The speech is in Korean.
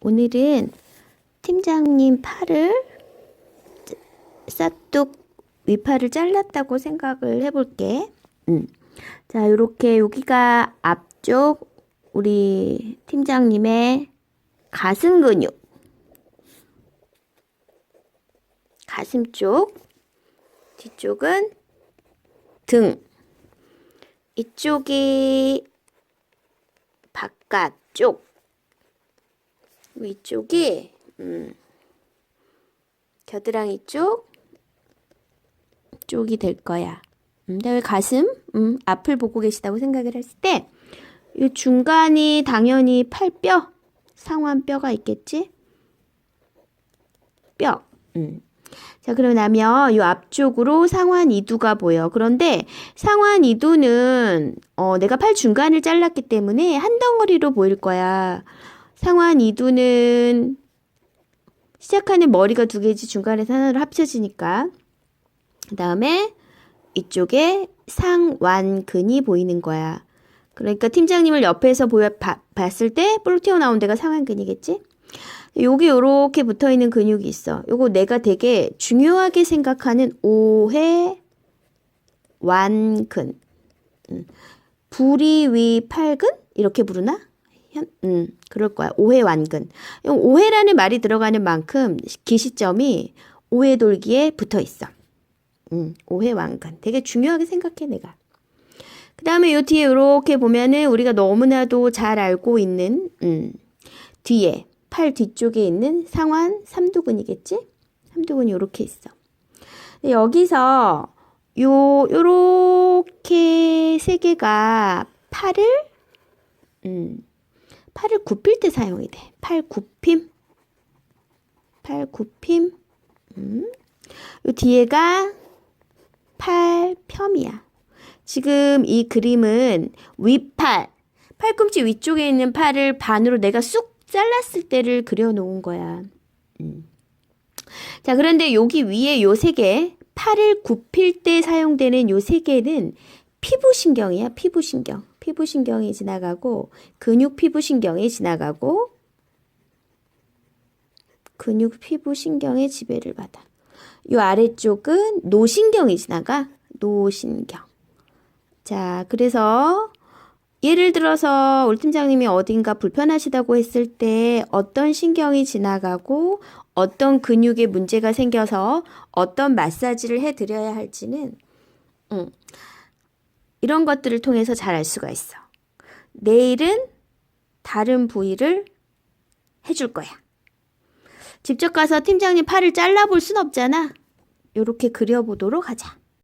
오늘은 팀장님 팔을 싹둑 위팔을 잘랐다고 생각을 해볼게. 음. 자, 요렇게 여기가 앞쪽 우리 팀장님의 가슴 근육. 가슴 쪽. 뒤쪽은 등. 이쪽이 바깥쪽. 위쪽이 음, 겨드랑이 쪽 쪽이 될 거야. 음, 그다음에 가슴 음, 앞을 보고 계시다고 생각을 했을 때 이 중간이 당연히 팔뼈 상완 뼈가 있겠지? 뼈. 음. 자, 그러고 나면 이 앞쪽으로 상완 이두가 보여. 그런데 상완 이두는 어, 내가 팔 중간을 잘랐기 때문에 한 덩어리로 보일 거야. 상완 이두는 시작하는 머리가 두 개지 중간에서 하나로 합쳐지니까. 그 다음에 이쪽에 상완근이 보이는 거야. 그러니까 팀장님을 옆에서 보여 봐- 봤을 때 볼록 튀어나온 데가 상완근이겠지? 여기 요렇게 붙어 있는 근육이 있어. 요거 내가 되게 중요하게 생각하는 오해 완근. 음. 부리 위 팔근 이렇게 부르나? 현, 음, 그럴 거야. 오해 완근. 이 오해라는 말이 들어가는 만큼 기시점이 오해 돌기에 붙어 있어. 음, 오해 완근. 되게 중요하게 생각해 내가. 그 다음에 요 뒤에 이렇게 보면은 우리가 너무나도 잘 알고 있는 음, 뒤에 팔 뒤쪽에 있는 상완 삼두근이겠지? 삼두근이 요렇게 있어. 여기서 요 요렇게 세 개가 팔을 음, 팔을 굽힐 때 사용이 돼. 팔 굽힘. 팔 굽힘. 음. 요 뒤에가 팔펴이야. 지금 이 그림은 윗팔, 팔꿈치 위쪽에 있는 팔을 반으로 내가 쑥 잘랐을 때를 그려놓은 거야. 음. 자, 그런데 여기 위에 요 세 개, 팔을 굽힐 때 사용되는 요 세 개는 피부신경이야, 피부신경. 피부 신경이 지나가고, 근육 피부 신경이 지나가고, 근육 피부 신경의 지배를 받아. 요 아래쪽은 노신경이 지나가, 노신경. 자, 그래서 예를 들어서 올 팀장님이 어딘가 불편하시다고 했을 때 어떤 신경이 지나가고 어떤 근육에 문제가 생겨서 어떤 마사지를 해드려야 할지는 음, 이런 것들을 통해서 잘 알 수가 있어. 내일은 다른 부위를 해줄 거야. 직접 가서 팀장님 팔을 잘라볼 순 없잖아. 이렇게 그려보도록 하자.